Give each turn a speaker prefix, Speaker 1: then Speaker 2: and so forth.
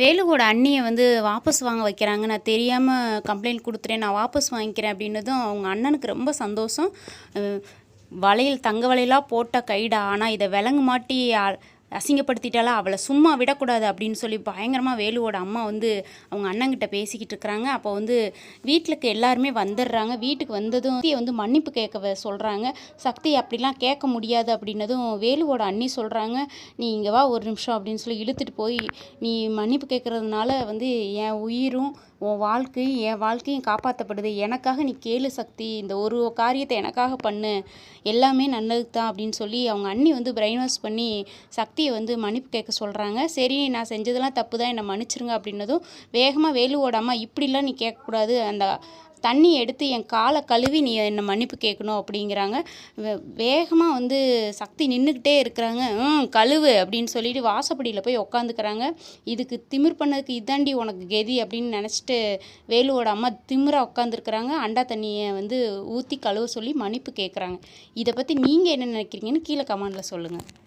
Speaker 1: வேலுவோட அண்ணியை வந்து வாபஸ் வாங்க வைக்கிறாங்க. நான் தெரியாமல் கம்ப்ளைண்ட் கொடுத்துட்டேன். நான் வாபஸ் வாங்கிக்கிறேன் அப்படின்னதும் அவங்க அண்ணனுக்கு ரொம்ப சந்தோஷம். வளையல் தங்க வளையலாக போட்ட கைடா. ஆனால் இதை விலங்கு மாட்டி அசிங்கப்படுத்திட்டாலா அவளை சும்மா விடக்கூடாது அப்படின்னு சொல்லி பயங்கரமாக வேலுவோட அம்மா வந்து அவங்க அண்ணங்கிட்ட பேசிக்கிட்டு இருக்கிறாங்க. அப்போ வந்து வீட்டுக்கு எல்லாருமே வந்துடுறாங்க. வீட்டுக்கு வந்ததும் சக்தியை வந்து மன்னிப்பு கேட்க சொல்கிறாங்க சக்தி அப்படிலாம் கேட்க முடியாது அப்படின்னதும் வேலுவோட அண்ணி சொல்கிறாங்க நீ இங்கே வா ஒரு நிமிஷம் அப்படின்னு சொல்லி இழுத்துட்டு போய் நீ மன்னிப்பு கேட்குறதுனால வந்து என் உயிரும் உன் வாழ்க்கையும் என் வாழ்க்கையும் காப்பாற்றப்படுது எனக்காக நீ கேளு சக்தி. இந்த ஒரு காரியத்தை எனக்காக பண்ணு. எல்லாமே நல்லதுக்கு தான் அப்படின்னு சொல்லி அவங்க அண்ணி வந்து பிரெயின் வாஷ் பண்ணி சக்தியை வந்து மன்னிப்பு கேட்க சொல்கிறாங்க சரி நான் செஞ்சதெல்லாம் தப்பு தான் என்னை மன்னிச்சிருங்க அப்படின்னதும் வேகமாக வேலுவோட அம்மா இப்படிலாம் நீ கேட்கக்கூடாது. அந்த தண்ணி எடுத்து என் காலை கழுவி நீ என்னை மன்னிப்பு கேட்கணும் அப்படிங்கிறாங்க. வே- வேகமாக வந்து சக்தி நின்றுக்கிட்டே இருக்கிறாங்க. ம் கழுவு அப்படின்னு சொல்லிட்டு வாசப்படியில் போய் உக்காந்துக்கிறாங்க. இதுக்கு திமிர் பண்ணதுக்கு இதாண்டி உனக்கு கெதி அப்படின்னு நினச்சிட்டு வேலுவோட அம்மா திமிராக உட்காந்துருக்குறாங்க அண்டா தண்ணியை வந்து ஊற்றி கழுவ சொல்லி மன்னிப்பு கேட்குறாங்க. இதை பற்றி நீங்கள் என்ன நினைக்கிறீங்கன்னு கீழே கமெண்டில் சொல்லுங்கள்